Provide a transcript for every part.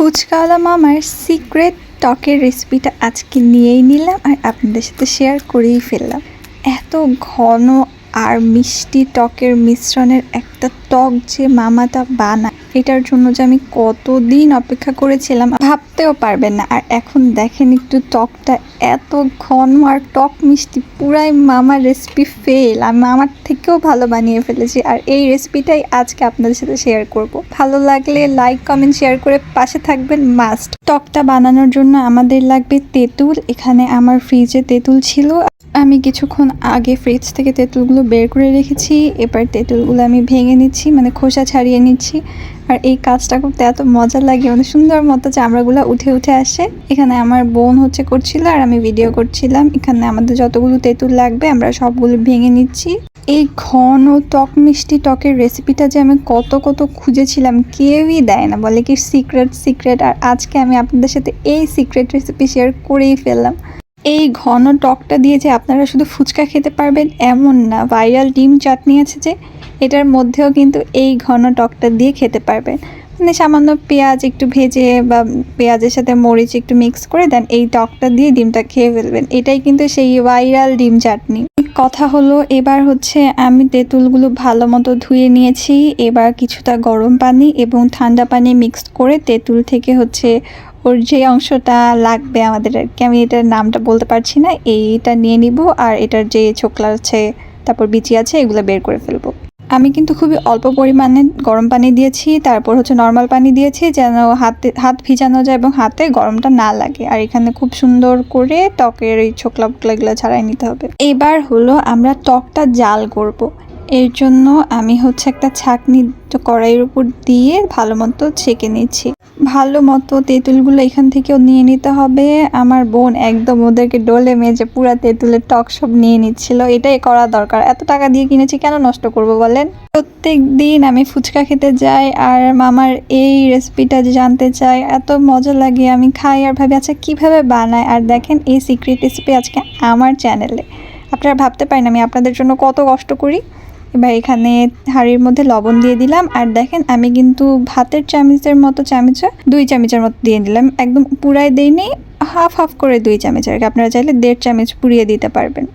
ফুচকাওয়ালা মামার সিক্রেট টকের রেসিপিটা আজকে নিয়েই নিলাম আর আপনাদের সাথে শেয়ার করেই ফেললাম। এত ঘন আর মিষ্টি টকের মিশ্রণের একটা টক যে মামাটা বানায়। এটার জন্য যে আমি কতদিন অপেক্ষা করেছিলাম ভাবতেও পারবেন না। আর এখন দেখেন একটু টকটা এত ঘন আর টক মিষ্টি, পুরাই মামার রেসিপি ফেল আমি আমার থেকেও ভালো বানিয়ে ফেলেছি আর এই রেসিপিটাই আজকে আপনাদের সাথে শেয়ার করব। ভালো লাগলে লাইক কমেন্ট শেয়ার করে পাশে থাকবেন মাস্ট টকটা বানানোর জন্য আমাদের লাগবে তেঁতুল। এখানে আমার ফ্রিজে তেঁতুল ছিল আমি কিছুক্ষণ আগে ফ্রিজ থেকে তেঁতুলগুলো বের করে রেখেছি, এবার তেঁতুলগুলো আমি ভেঙে নিচ্ছি মানে খোসা ছাড়িয়ে নিচ্ছি। আর এই কাজটা করতে এত মজা লাগে মানে সুন্দর মতো চামড়াগুলো উঠে উঠে আসে। এখানে আমার বোন হচ্ছে করছিল আর আমি ভিডিও করছিলাম। এখানে আমাদের যতগুলো তেঁতুল লাগবে, আমরা সবগুলো ভেঙে নিচ্ছি। এই ঘন টক মিষ্টি টকের রেসিপিটা যে আমি কত কত খুঁজেছিলাম, কেউই দেয় না, বলে কি সিক্রেট সিক্রেট আর আজকে আমি আপনাদের সাথে এই সিক্রেট রেসিপি শেয়ার করেই ফেললাম। এই ঘন টকটা দিয়ে যে আপনারা শুধু ফুচকা খেতে পারবেন এমন না, ভাইরাল ডিম চাটনি আছে যে, এটার মধ্যেও কিন্তু এই ঘন টকটা দিয়ে খেতে পারবেন। মানে সামান্য পেঁয়াজ একটু ভেজে বা পেঁয়াজের সাথে মরিচ একটু মিক্স করে দেন, এই টকটা দিয়ে ডিমটা খেয়ে ফেলবেন। এটাই কিন্তু সেই ভাইরাল ডিম চাটনি। কথা হলো, এবার হচ্ছে আমি তেঁতুলগুলো ভালো মতো ধুয়ে নিয়েছি। এবার কিছুটা গরম পানি এবং ঠান্ডা পানি মিক্সড করে তেঁতুল থেকে হচ্ছে ওর যে অংশটা লাগবে আমাদের আর কি, আমি এটার নামটা বলতে পারছি না, এইটা নিয়ে নিব আর এটার যে ছোকলা আছে, তারপর বিচি আছে, এগুলো বের করে ফেলব। আমি কিন্তু খুবই অল্প পরিমাণে গরম পানি দিয়েছি, তারপর হচ্ছে নর্মাল পানি দিয়েছি যেন হাতে, হাত ভিজানো যায় এবং হাতে গরমটা না লাগে। আর এখানে খুব সুন্দর করে টকের এই ছোকলা ফোকলাগুলো ছাড়াই নিতে হবে। এবার হলো আমরা টকটা জাল করব। এর জন্য আমি হচ্ছে একটা ছাকনি কড়াইয়ের উপর দিয়ে ভালো মতো ছেঁকে নিচ্ছি। ভালো মতো তেঁতুলগুলো এখান থেকেও নিয়ে নিতে হবে। আমার বোন একদম ওদেরকে ডোলে মেজে পুরা তেঁতুলের টক সব নিয়ে নিচ্ছিল। এটাই করা দরকার। এত টাকা দিয়ে কিনেছি, কেন নষ্ট করব বলেন? প্রত্যেক দিন আমি ফুচকা খেতে যাই আর মামার এই রেসিপিটা জানতে চাই, এত মজা লাগে। আমি খাই আর ভাবি আচ্ছা কীভাবে বানায়? আর দেখেন এই সিক্রেট রেসিপি আজকে আমার চ্যানেলে আপনারা ভাবতে পারেন আমি আপনাদের জন্য কত কষ্ট করি। এবার এখানে হাঁড়ির মধ্যে লবণ দিয়ে দিলাম। আর দেখেন, আমি কিন্তু ভাতের চামচের মতো চামচে দুই চামচের মতো দিয়ে দিলাম। একদম পুরাই দিইনি হাফ হাফ করে দুই চামচ আর কি আপনারা চাইলে দেড় চামচ পুড়িয়ে দিতে পারবেন।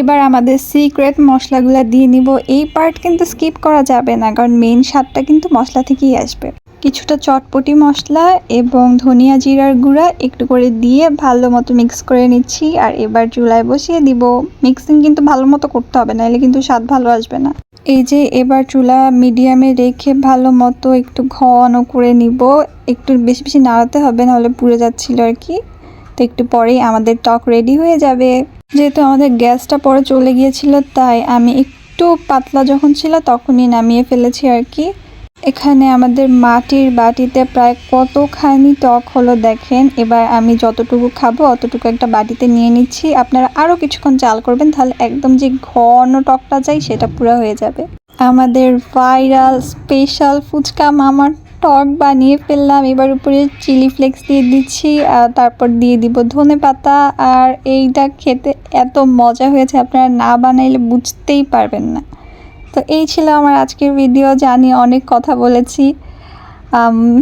এবার আমাদের সিক্রেট মশলাগুলো দিয়ে নিব। এই পার্ট কিন্তু স্কিপ করা যাবে না, কারণ মেইন স্বাদটা কিন্তু মশলা থেকেই আসবে। কিছুটা চটপটি মশলা এবং ধনিয়া জিরার গুঁড়া একটু করে দিয়ে ভালো মতো মিক্স করে নিচ্ছি আর এবার চুলায় বসিয়ে দিব। মিক্সিং কিন্তু ভালো মতো করতে হবে না নাহলে কিন্তু স্বাদ ভালো আসবে না। এই যে এবার চুলা মিডিয়ামে রেখে ভালো মতো একটু ঘন করে নিব। একটু বেশি বেশি নাড়াতে হবে, নাহলে পুড়ে যাচ্ছিল আর কি। তো একটু পরেই আমাদের টক রেডি হয়ে যাবে। যেহেতু আমাদের গ্যাসটা পরে চলে গিয়েছিল, তাই আমি একটু পাতলা যখন ছিল তখনই নামিয়ে ফেলেছি আর কি। এখানে আমাদের মাটির বাটিতে প্রায় কতখানি টক হলো দেখেন। এবার আমি যতটুকু খাব, অতটুকু একটা বাটিতে নিয়ে নিচ্ছি। আপনারা আরও কিছুক্ষণ চাল করবেন, তাহলে একদম যে ঘন টকটা চাই সেটা পুরো হয়ে যাবে। আমাদের ভাইরাল স্পেশাল ফুচকা মামার টক বানিয়ে ফেললাম। এবার উপরে চিলি ফ্লেক্স দিয়ে দিচ্ছি, আর তারপর দিয়ে দিব ধনে পাতা। আর এইটা খেতে এত মজা হয়েছে, আপনারা না বানাইলে বুঝতেই পারবেন না। তো এই ছিল আমার আজকের ভিডিও জানি অনেক কথা বলেছি।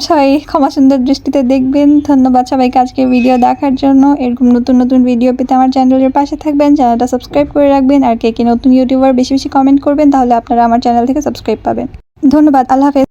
সবাই ক্ষমা সুন্দর দৃষ্টিতে দেখবেন। ধন্যবাদ সবাইকে আজকের ভিডিও দেখার জন্য। এরকম নতুন নতুন ভিডিও পেতে আমার চ্যানেলের পাশে থাকবেন চ্যানেলটা সাবস্ক্রাইব করে রাখবেন। আর কে কে নতুন ইউটিউবার বেশি বেশি কমেন্ট করবেন, তাহলে আপনারা আমার চ্যানেল থেকে সাবস্ক্রাইব পাবেন। ধন্যবাদ, আল্লাহ হাফেজ।